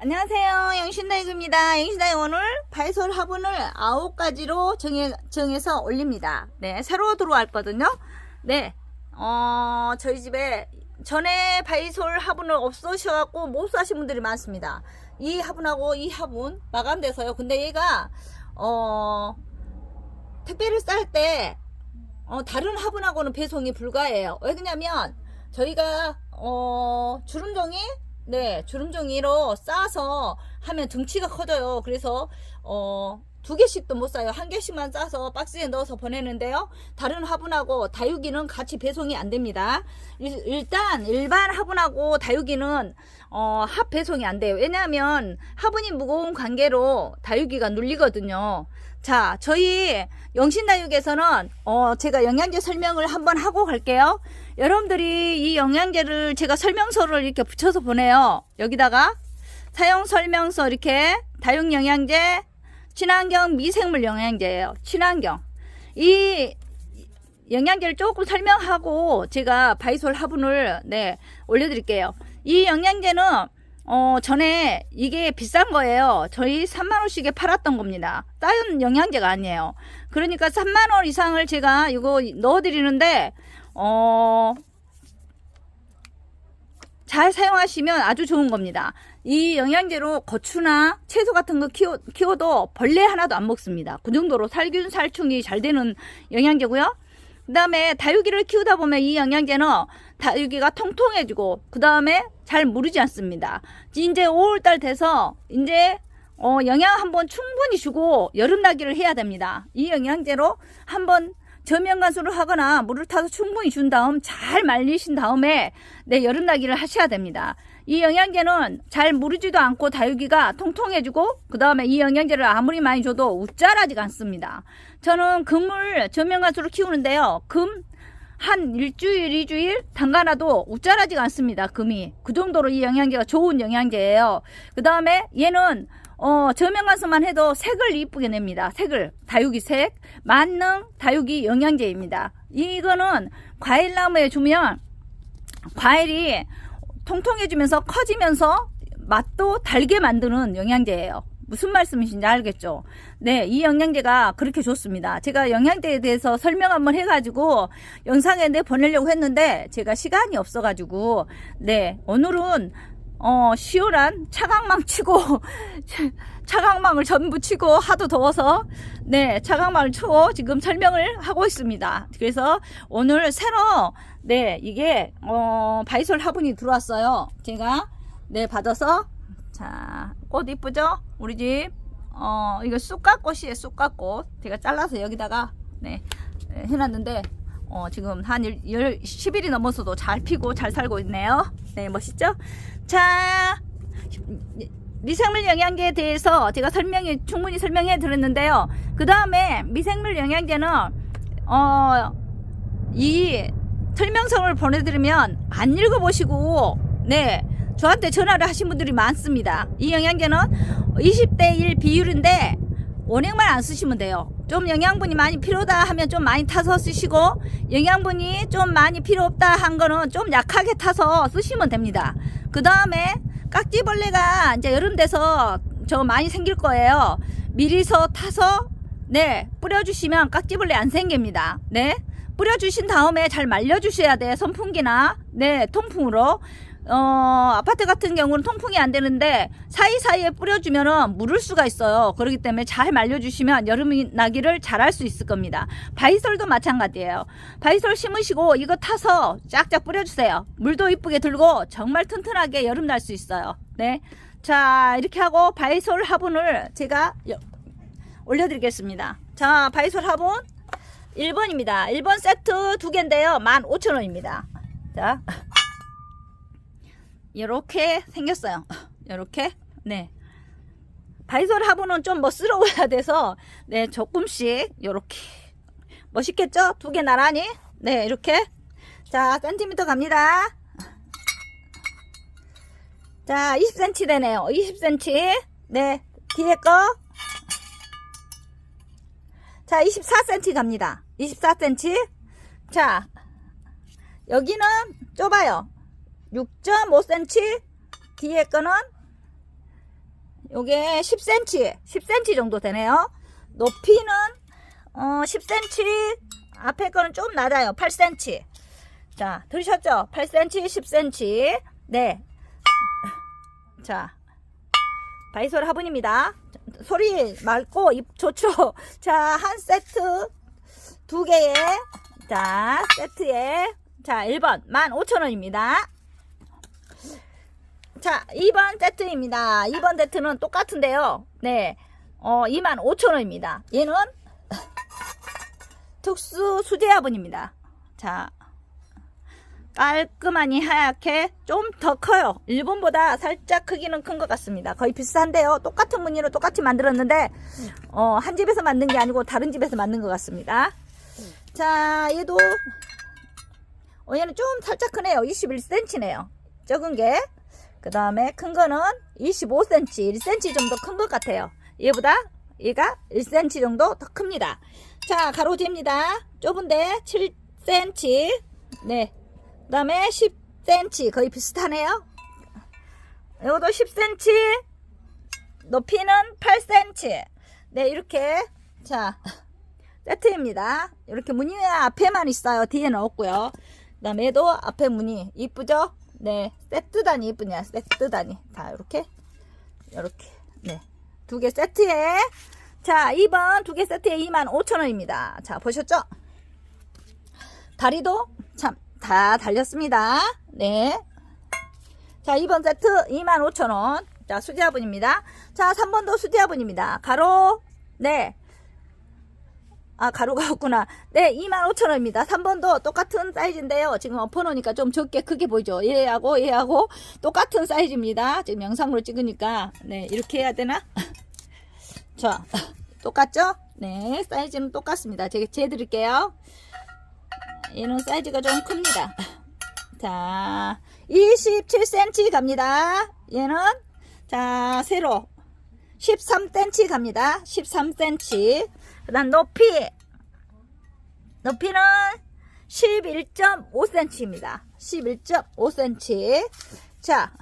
안녕하세요. 영신다이그입니다. 영신다이 오늘 발솔 화분을 9가지로 정해, 정해서 올립니다. 네, 새로 들어왔거든요. 네, 어, 저희 집에 전에 바이솔 화분을 없으셔갖고 못 사신 분들이 많습니다. 이 화분하고 이 화분 마감돼서요. 근데 얘가, 어, 택배를 쌀 때, 어, 다른 화분하고는 배송이 불가해요. 왜냐면, 저희가, 어, 주름종이 네, 주름종이로 싸서 하면 등치가 커져요. 그래서 어, 두 개씩도 못 싸요. 한 개씩만 싸서 박스에 넣어서 보내는데요. 다른 화분하고 다육이는 같이 배송이 안 됩니다. 일- 일단 일반 화분하고 다육이는 어, 합 배송이 안 돼요. 왜냐하면 화분이 무거운 관계로 다육이가 눌리거든요. 자, 저희 영신다육에서는 어, 제가 영양제 설명을 한번 하고 갈게요. 여러분들이 이 영양제를 제가 설명서를 이렇게 붙여서 보내요. 여기다가 사용 설명서 이렇게 다육 영양제, 친환경 미생물 영양제예요. 친환경. 이 영양제를 조금 설명하고 제가 바이솔 화분을 네 올려 드릴게요. 이 영양제는 어 전에 이게 비싼 거예요. 저희 3만 원씩에 팔았던 겁니다. 다른 영양제가 아니에요. 그러니까 3만 원 이상을 제가 이거 넣어드리는데 어. 잘 사용하시면 아주 좋은 겁니다. 이 영양제로 고추나 채소 같은 거 키워, 키워도 벌레 하나도 안 먹습니다. 그 정도로 살균, 살충이 잘 되는 영양제고요. 그 다음에 다육이를 키우다 보면 이 영양제는 다육이가 통통해지고, 그 다음에 잘 무르지 않습니다. 이제 5월달 돼서, 이제, 어, 영양 한번 충분히 주고, 여름 나기를 해야 됩니다. 이 영양제로 한번 저면관수를 하거나 물을 타서 충분히 준 다음 잘 말리신 다음에 네, 여름 나기를 하셔야 됩니다. 이 영양제는 잘 무르지도 않고 다육이가 통통해지고 그 다음에 이 영양제를 아무리 많이 줘도 웃자라지가 않습니다. 저는 금을 저면관수로 키우는데요. 금 한 일주일, 이주일 담가놔도 웃자라지가 않습니다. 금이. 그 정도로 이 영양제가 좋은 영양제예요. 그 다음에 얘는 어, 저면관수만 해도 색을 이쁘게 냅니다. 색을. 다육이 색. 만능 다육이 영양제입니다. 이거는 과일나무에 주면 과일이 통통해지면서 커지면서 맛도 달게 만드는 영양제예요. 무슨 말씀이신지 알겠죠? 네, 이 영양제가 그렇게 좋습니다. 제가 영양제에 대해서 설명 한번 해가지고 영상에 내 보내려고 했는데 제가 시간이 없어가지고 네, 오늘은 어, 시원한 차강망 치고 차강망을 전부 치고 하도 더워서 네, 차강망을 치고 지금 설명을 하고 있습니다. 그래서 오늘 새로 네, 이게 어, 바이솔 화분이 들어왔어요. 제가 네, 받아서 자, 꽃 이쁘죠? 우리 집 어, 이거 쑥갓꽃이에요. 쑥갓꽃. 제가 잘라서 여기다가 네, 네, 해놨는데 어, 지금 한 일, 열, 10일이 넘어서도 잘 피고 잘 살고 있네요. 네, 멋있죠? 자, 미생물 영양제에 대해서 제가 설명이 충분히 설명해 드렸는데요. 그 다음에 미생물 영양제는 어, 이 설명서를 보내드리면 안 읽어보시고 네 저한테 전화를 하신 분들이 많습니다. 이 영양제는 20대 1 비율인데 원액만 안 쓰시면 돼요. 좀 영양분이 많이 필요다 하면 좀 많이 타서 쓰시고 영양분이 좀 많이 필요 없다 한 거는 좀 약하게 타서 쓰시면 됩니다. 그 다음에 깍지벌레가 이제 여름 돼서 저 많이 생길 거예요. 미리서 타서 네 뿌려주시면 깍지벌레 안 생깁니다. 네 뿌려주신 다음에 잘 말려주셔야 돼 선풍기나 네 통풍으로 어, 아파트 같은 경우는 통풍이 안 되는데 사이사이에 뿌려주면은 물을 수가 있어요. 그렇기 때문에 잘 말려주시면 여름이 나기를 잘 할 수 있을 겁니다. 바이솔도 마찬가지예요. 바이솔 심으시고 이거 타서 쫙쫙 뿌려주세요. 물도 이쁘게 들고 정말 튼튼하게 여름 날 수 있어요. 네. 자, 이렇게 하고 바이솔 화분을 제가 여- 올려드리겠습니다. 자, 바이솔 화분 1번입니다. 1번 세트 두 개인데요. 15,000원입니다. 자. 이렇게 생겼어요. 이렇게 네 바이솔 화분은 좀 멋스러워야 돼서 네 조금씩 이렇게 멋있겠죠? 두 개 나란히 네 이렇게 자 센티미터 갑니다. 자 20cm 되네요. 20cm 네 뒤에 거. 자 24cm 갑니다. 24cm 자 여기는 좁아요. 6.5cm 뒤에 거는 요게 10cm, 10cm 정도 되네요. 높이는 어 10cm, 앞에 거는 좀 낮아요. 8cm. 자, 들으셨죠? 8cm, 10cm. 네. 자, 바이솔 화분입니다. 소리 맑고 입 좋죠? 자, 한 세트 두 개에 자, 세트에 자, 1번 15,000원입니다. 자, 2번 세트입니다. 2번 세트는 똑같은데요. 네. 어, 25,000원입니다. 얘는 특수 수제 화분입니다. 자, 깔끔하니 하얗게 좀 더 커요. 일본보다 살짝 크기는 큰 것 같습니다. 거의 비슷한데요. 똑같은 무늬로 똑같이 만들었는데 어, 한 집에서 만든 게 아니고 다른 집에서 만든 것 같습니다. 자, 얘도 어, 얘는 좀 살짝 크네요. 21cm네요. 적은 게. 그 다음에 큰 거는 25cm, 1cm 좀 더 큰 것 같아요. 얘보다 얘가 1cm 정도 더 큽니다. 자, 가로재입니다. 좁은데 7cm. 네. 그 다음에 10cm. 거의 비슷하네요. 이것도 10cm. 높이는 8cm. 네, 이렇게. 자, 세트입니다. 이렇게 무늬가 앞에만 있어요. 뒤에는 없고요. 그 다음에 얘도 앞에 무늬. 이쁘죠? 네. 세트 단위 이쁘냐? 세트 단위. 다 이렇게. 이렇게. 네. 두 개 세트에. 자, 2번 두 개 세트에 25,000원입니다. 자, 보셨죠? 다리도 참 다 달렸습니다. 네. 자, 2번 세트 25,000원. 자, 수제화분입니다. 자, 3번도 수제화분입니다. 가로, 네. 아, 가루가 없구나. 네, 25,000원입니다. 3번도 똑같은 사이즈인데요. 지금 엎어놓으니까 좀 적게 크게 보이죠? 얘하고 얘하고 똑같은 사이즈입니다. 지금 영상으로 찍으니까. 네, 이렇게 해야 되나? 자, 똑같죠? 네, 사이즈는 똑같습니다. 제가 재드릴게요. 얘는 사이즈가 좀 큽니다. 자, 27cm 갑니다. 얘는, 자, 세로 13cm 갑니다. 13cm. 그 다음 높이. 높이는 11.5cm입니다. 11.5cm. 자,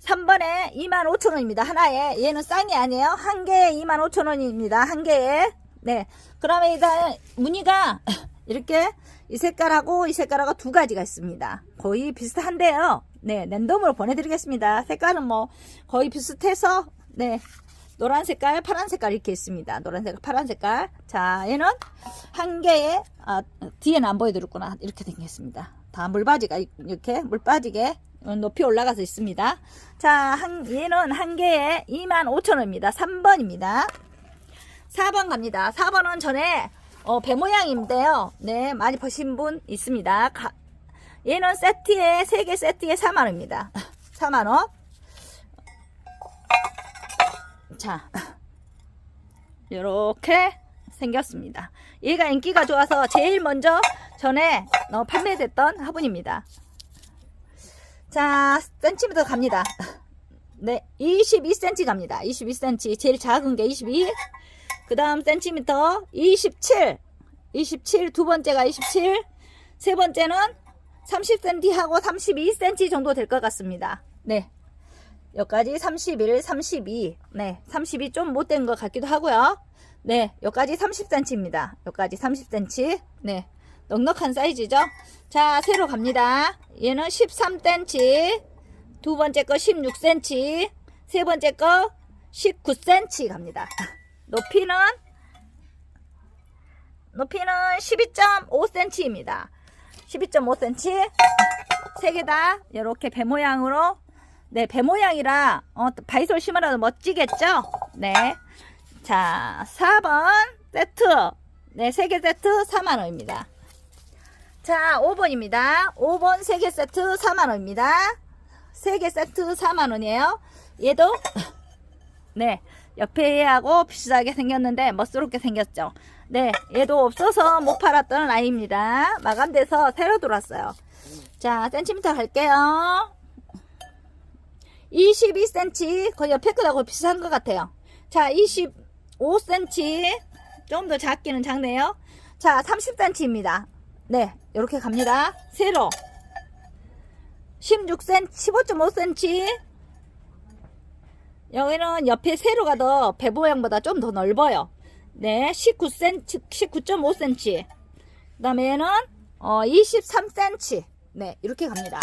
3번에 25,000원입니다. 하나에. 얘는 쌍이 아니에요. 한 개에 25,000원입니다. 한 개에. 네. 그러면 일단 무늬가 이렇게 이 색깔하고 이 색깔하고 두 가지가 있습니다. 거의 비슷한데요. 네. 랜덤으로 보내드리겠습니다. 색깔은 뭐 거의 비슷해서 네. 노란 색깔, 파란 색깔 이렇게 있습니다. 노란 색깔, 파란 색깔. 자, 얘는 한 개에 아, 뒤에는 안 보여드렸구나. 이렇게 생겼습니다. 다 물바지가 이렇게 물 빠지게 높이 올라가서 있습니다. 자, 한, 얘는 한 개에 25,000원입니다. 3번입니다. 4번 갑니다. 4번은 전에 어, 배 모양인데요. 네, 많이 보신 분 있습니다. 가, 얘는 세트에 3개 세트에 4만원입니다. 4만원. 자, 이렇게 생겼습니다. 얘가 인기가 좋아서 제일 먼저 전에 어, 판매됐던 화분입니다. 자, 센티미터 갑니다. 네, 22cm 갑니다. 22cm. 제일 작은 게 22. 그 다음 센티미터 27. 27. 두 번째가 27. 세 번째는 30cm 하고 32cm 정도 될 것 같습니다. 네. 여기까지 31, 32. 네. 32 좀 못된 것 같기도 하고요. 네. 여기까지 30cm입니다. 여기까지 30cm. 네. 넉넉한 사이즈죠. 자, 새로 갑니다. 얘는 13cm. 두 번째 거 16cm. 세 번째 거 19cm 갑니다. 높이는 높이는 12.5cm입니다. 12.5cm. 세 개 다 이렇게 배 모양으로 네, 배 모양이라 어, 바이솔 심으라도 멋지겠죠? 네. 자, 4번 세트. 네, 세개 세트 4만 원입니다. 자, 5번입니다. 5번 3개 세트 4만원입니다. 3개 세트 4만원이에요. 얘도, 네, 옆에 얘하고 비슷하게 생겼는데 멋스럽게 생겼죠. 네, 얘도 없어서 못 팔았던 아이입니다. 마감돼서 새로 들어왔어요. 자, 센티미터 갈게요. 22cm, 거의 옆에 거하고 비슷한 것 같아요. 자, 25cm, 좀 더 작기는 작네요. 자, 30cm입니다. 네, 이렇게 갑니다. 세로 16cm, 15.5cm, 여기는 옆에 세로가 더배 모양보다 좀 더 넓어요. 네, 19cm, 19.5cm. 그 다음에 얘는 어, 23cm. 네, 이렇게 갑니다.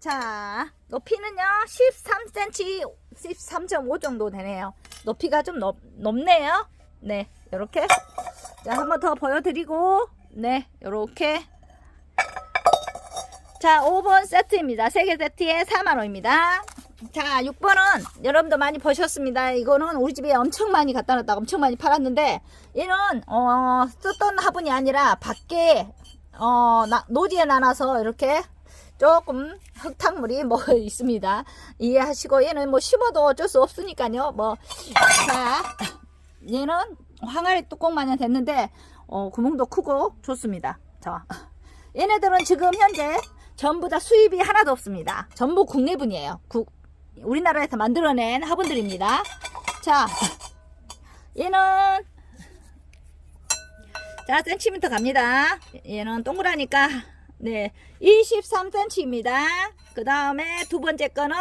자, 높이는요, 13cm, 13.5 정도 되네요. 높이가 좀 높, 높네요. 네, 이렇게. 자, 한 번 더 보여드리고, 네, 요렇게. 자, 5번 세트입니다. 3개 세트에 4만원입니다. 자, 6번은 여러분도 많이 보셨습니다. 이거는 우리 집에 엄청 많이 갖다 놨다가 엄청 많이 팔았는데, 얘는, 어, 쓰던 화분이 아니라 밖에, 어, 나- 노지에 나눠서 이렇게 조금 흙탕물이 뭐 있습니다. 이해하시고, 얘는 뭐 심어도 어쩔 수 없으니까요. 뭐, 자, 얘는 항아리 뚜껑 마냥 됐는데, 어, 구멍도 크고 좋습니다. 자, 얘네들은 지금 현재 전부 다 수입이 하나도 없습니다. 전부 국내분이에요. 국, 우리나라에서 만들어낸 화분들입니다. 자, 얘는 자 센티미터 갑니다. 얘는 동그라니까 네 23cm입니다. 그 다음에 두 번째 거는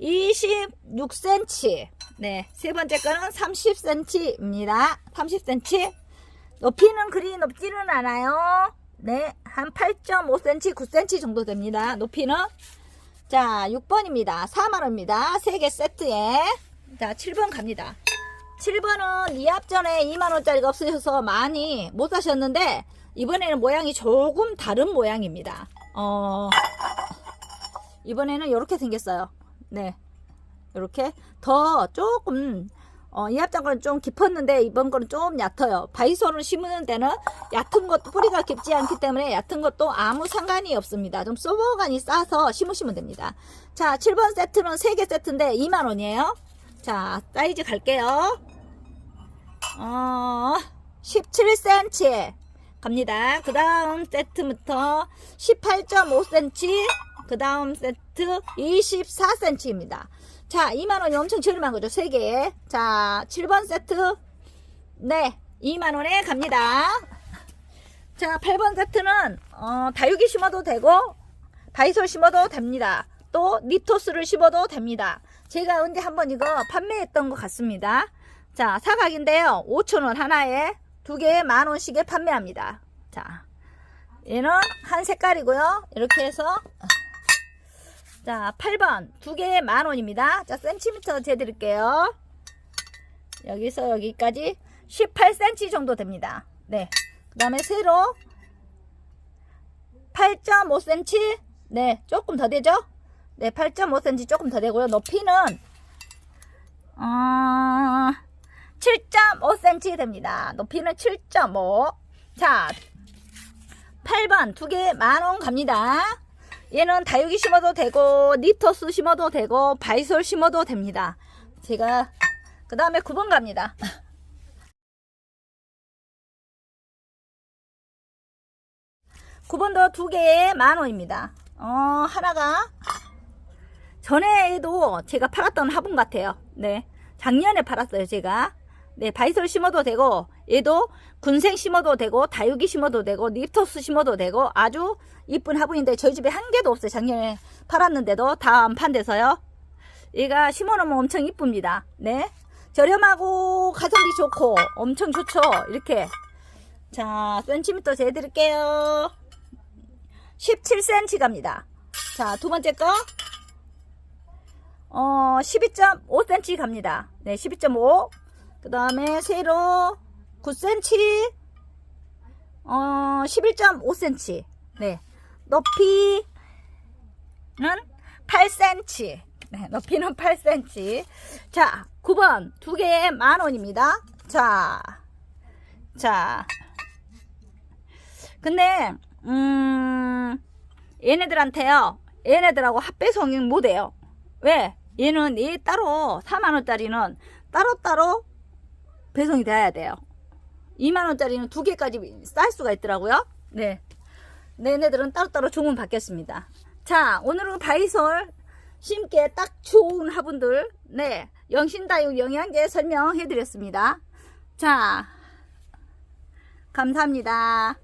26cm. 네, 세 번째 거는 30cm입니다. 30cm. 높이는 그리 높지는 않아요. 네, 한 8.5cm, 9cm 정도 됩니다. 높이는. 자, 6번입니다. 4만원입니다. 3개 세트에. 자, 7번 갑니다. 7번은 이합 전에 2만원짜리가 없으셔서 많이 못 사셨는데, 이번에는 모양이 조금 다른 모양입니다. 어, 이번에는 이렇게 생겼어요. 네. 이렇게 더 조금 어, 이합장 거는 좀 깊었는데 이번 거는 좀 얕아요. 바이소를 심는 데는 얕은 것도 뿌리가 깊지 않기 때문에 얕은 것도 아무 상관이 없습니다. 좀 소보간이 싸서 심으시면 됩니다. 자, 7번 세트는 3개 세트인데 2만원이에요. 자, 사이즈 갈게요. 어, 17cm 갑니다. 그 다음 세트부터 18.5cm, 그 다음 세트 24cm입니다. 자, 2만원이 엄청 저렴한 거죠. 3개에. 자, 7번 세트. 네, 2만원에 갑니다. 자, 8번 세트는, 어, 다육이 심어도 되고, 바이솔 심어도 됩니다. 또, 니토스를 심어도 됩니다. 제가 언제 한번 이거 판매했던 것 같습니다. 자, 사각인데요. 5,000원 하나에 두 개에 만 원씩에 판매합니다. 자, 얘는 한 색깔이고요. 이렇게 해서 자, 8번 두 개에 만 원입니다. 자, 센티미터 재드릴게요. 여기서 여기까지 18cm 정도 됩니다. 네. 그 다음에 세로 8.5cm. 네, 조금 더 되죠? 네, 8.5cm 조금 더 되고요. 높이는 어, 7.5cm 됩니다. 높이는 7.5. 자, 8번 두 개 만원 갑니다. 얘는 다육이 심어도 되고 니터스 심어도 되고 바이솔 심어도 됩니다. 제가 그 다음에 9번 갑니다. 9번도 두 개에 만 원입니다. 어 하나가 전에도 제가 팔았던 화분 같아요. 네 작년에 팔았어요 제가. 네 바이솔 심어도 되고 얘도 군생 심어도 되고 다육이 심어도 되고 니토스 심어도 되고 아주 이쁜 화분인데 저희 집에 한 개도 없어요. 작년에 팔았는데도 다 안 판대서요. 얘가 심어놓으면 엄청 이쁩니다. 네. 저렴하고 가성비 좋고 엄청 좋죠. 이렇게. 자 센티미터 재드릴게요. 17cm 갑니다. 자 두 번째 거. 어, 12.5cm 갑니다. 네, 12.5. 그 다음에 세로 9cm, 어, 11.5cm. 네. 높이는 8cm. 네, 높이는 8cm. 자, 9번. 두 개에 만 원입니다. 자, 자. 근데, 음, 얘네들한테요. 얘네들하고 합배송이 못해요. 왜? 얘는 얘 따로 4만원짜리는 따로따로 배송이 돼야 돼요. 2만원짜리는 두 개까지 쌀 수가 있더라고요. 네. 얘네들은 따로따로 주문 받겠습니다. 자, 오늘은 바이솔 심기에 딱 좋은 화분들, 네. 영신다육 영양제 설명해 드렸습니다. 자, 감사합니다.